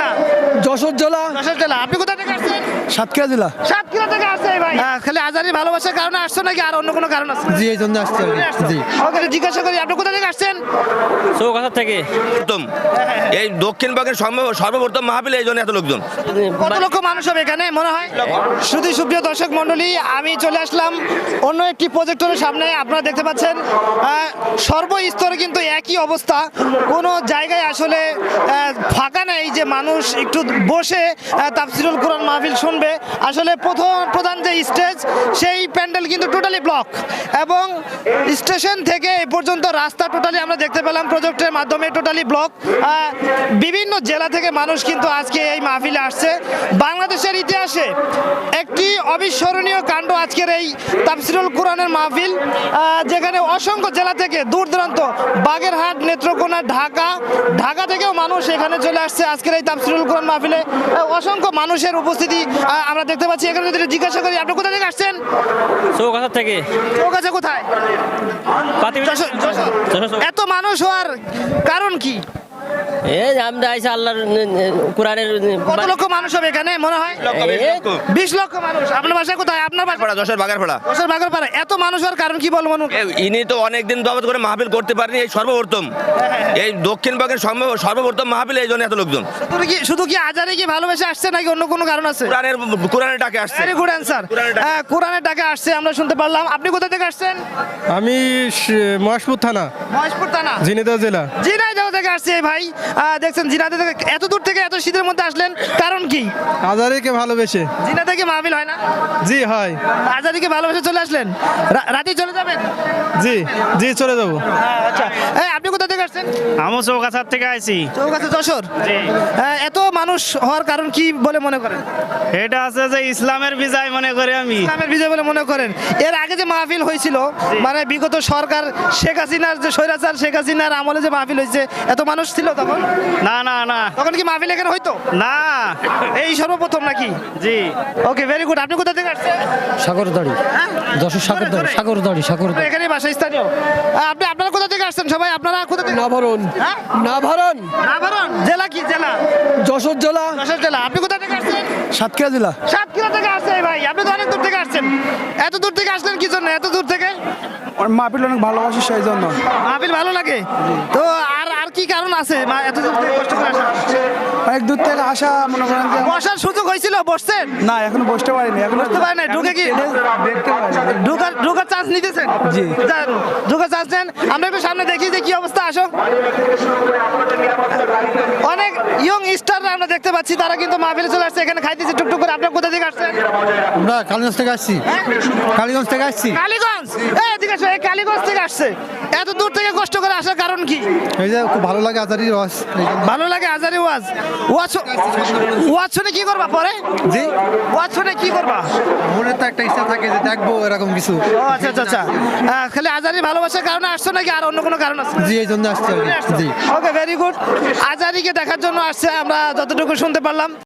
জেলা যশোর জেলা। যশোর জেলা। আপনি কোথা থেকে আসছেন? সাতক্ষীরা জেলা? সাতক্ষীরা থেকে আসছে ভাই। হ্যাঁ, খালি আজারি ভালোবাসার কারণে আসছো নাকি আর অন্য কোনো কারণ আছে? জি এই জন্য আসছে জি। ওকে জিজ্ঞাসা করি আপনি কোথা থেকে আসছেন? চৌকাছা থেকে। প্রথম এই দক্ষিণ ভাগের সর্বপ্রথম মাহফিল এই জন্য এত লোকজন। কত লক্ষ মানুষ হবে এখানে মনে হয়? শুধু সুপ্রিয় দর্শক মণ্ডলী আমি চলে আসলাম অন্য একটি প্রজেক্টরের সামনে। আপনারা দেখতে পাচ্ছেন সর্বস্তরে কিন্তু একই অবস্থা। কোনো জায়গায় আসলে ফাঁকা নেই যে মানুষ একটু বসে তাফসিরুল কোরআন মাহফিল শুনবে। আসলে প্রথম, প্রধান যে স্টেজ, সেই প্যান্ডেল কিন্তু টোটালি ব্লক এবং স্টেশন থেকে এ পর্যন্ত রাস্তা টোটালি আমরা দেখতে পেলাম প্রজেক্টের মাধ্যমে টোটালি ব্লক বিভিন্ন জেলা থেকে মানুষ কিন্তু আজকে এই মাহফিলে আসছে। বাংলাদেশের ইতিহাসে একটি অবিস্মরণীয় কাণ্ড আজকের এই তাফসিরুল কোরআনের মাহফিল। যেখানে অসংখ্য জেলা থেকে দূর দূরান্ত, বাগেরহাট, নেত্রকোনা, ঢাকা ঢাকা থেকেও মানুষ এখানে চলে আসছে আজকের এই তাফসিরুল কোরআন মাহফিলে। অসংখ্য মানুষের উপস্থিতি আমরা দেখতে পাচ্ছি এখানে যদি জিজ্ঞাসা করি আপনি কোথা থেকে আসছেন? চৌকাছা থেকে। চৌকাছা কোথায়। এত মানুষ হওয়ার কারণ কি? এই আমরা আইসা আল্লাহর ন- ন- কোরআনের কত লক্ষ মানুষ হবে এখানে মনে হয়? বিশ লক্ষ। মানুষ। আপনার বাসা কোথায়? আপনার বাসা পাড়া বাগারপাড়া বছর বাগর এত মানুষ হওয়ার কারণ কি বলব ইনি তো অনেকদিন যাবত করে মাহফিল করতে পারেনি এই সর্বপ্রথম। এই দক্ষিণ ভাগের সর্বপ্রথম মাহফিল এই জন্য এত লোকজন। শুধু কি শুধু কি আজারে কি ভালোবেসে আসছে নাকি অন্য কোনো কারণ আছে? কোরআনের কোরআনের ডাকে আসছে। ভেরি গুড অ্যান্সার কোরআনের ডাকে। আসছে আমরা শুনতে পারলাম। আপনি কোথা থেকে আসছেন? আমি মহেশপুর থানা। মহেশপুর থানা। ঝিনাইদহ জেলা। ঝিনাইদহ থেকে আসছে এই ভাই দেখছেন জিনাদে থেকে এত দূর থেকে এত শীতের মধ্যে আসলেন কারণ কি? আজারিকে ভালোবেসে। জিনা থেকে মাহফিল হয় না? জি হয়। আজারিকে ভালোবেসে চলে আসলেন? রাতে চলে যাবেন? জি জি চলে যাব। আচ্ছা। থেকে আসছেন? আমও চৌকাছার থেকে আইছি। চৌকাছে যশোর? হ্যাঁ, এত মানুষ হওয়ার কারণ কি বলে মনে করেন? এটা আছে যে ইসলামের বিজয় মনে করি আমি। ইসলামের বিজয় বলে মনে করেন। এর আগে যে মাহফিল হয়েছিল মানে বিগত সরকার শেখ হাসিনার যে স্বৈরাচার শেখ হাসিনার আমলে যে মাহফিল হয়েছে এত মানুষ ছিল তখন? না না না। তখন কি মাহফিল এখানে হইতো? না। এই সর্বপ্রথম নাকি? জি। ওকে ভেরি গুড আপনি কোথা থেকে আসছেন? সাগরদাড়ি। হ্যাঁ? যশোর সাগরদাড়ি। সাগরদাড়ি সাগরদাড়ি। এখানে বাসা স্থানীয়। আপনি আপনারা কোথা থেকে আসছেন সবাই আপনারা কোথা থেকে? নাভরণ। হ্যাঁ? নাভরণ। নাভারণ জেলা কি জেলা? যশোর জেলা। যশোর জেলা। আপনি কোথা থেকে আসছেন? সাতক্ষীরা জেলা। সাতক্ষীরা থেকে আসছেন ভাই আপনি তো অনেক দূর থেকে আসছেন। এত দূর থেকে আসলেন কি জন্য? এত দূর থেকে? মাহফিল অনেক ভালোবাসি সেই জন্য। মাহফিল ভালো লাগে? তো কি কারণ আছে? মা- এত দূর থেকে কষ্ট করে আসা? অনেক দূর থেকে আসা মনে করেন যে বসার সুযোগ হয়েছিল বসছেন? না এখনও বসতে পারিনি এখন বুঝতে পারেন ঢুকে কি ঢুকার ঢুকার চান্স নিতেছেন? জি। ঢুকার চান্স নেন। আমরা একটু সামনে দেখি যে কি অবস্থা আসো। অনেক ইয়ং স্টাররা আমরা দেখতে পাচ্ছি তারা কিন্তু মাহফিলে চলে আসছে এখানে খাইতেছে টুকটুক করে। আপনার কোথা থেকে আসছেন? আমরা কালীগঞ্জ থেকে আসছি। হ্যাঁ? কালীগঞ্জ থেকে আসছি। কালীগঞ্জ? এই এদিকে আসো, এই কালীগঞ্জ থেকে আসছে। এত থেকে কষ্ট করে আসার কারণ কি? এই যে খুব ভালো লাগে আজারি জন্য। ভালো লাগে আজারি ওয়াজ? ওয়াজ ওয়াজ শুনে কি করবা পরে? জি। ওয়াজ শুনে কি করবা? মনে তো একটা ইচ্ছা থাকে যে দেখব এরকম কিছু। ও আচ্ছা আচ্ছা আচ্ছা। আহ, খালি আজারি ভালোবাসার কারণে আসছো নাকি আর অন্য কোনো কারণ আছে? জি এই জন্য আসছি জি। ওকে ভেরি গুড আজারিকে দেখার জন্য আসছে আমরা যতটুকু শুনতে পারলাম।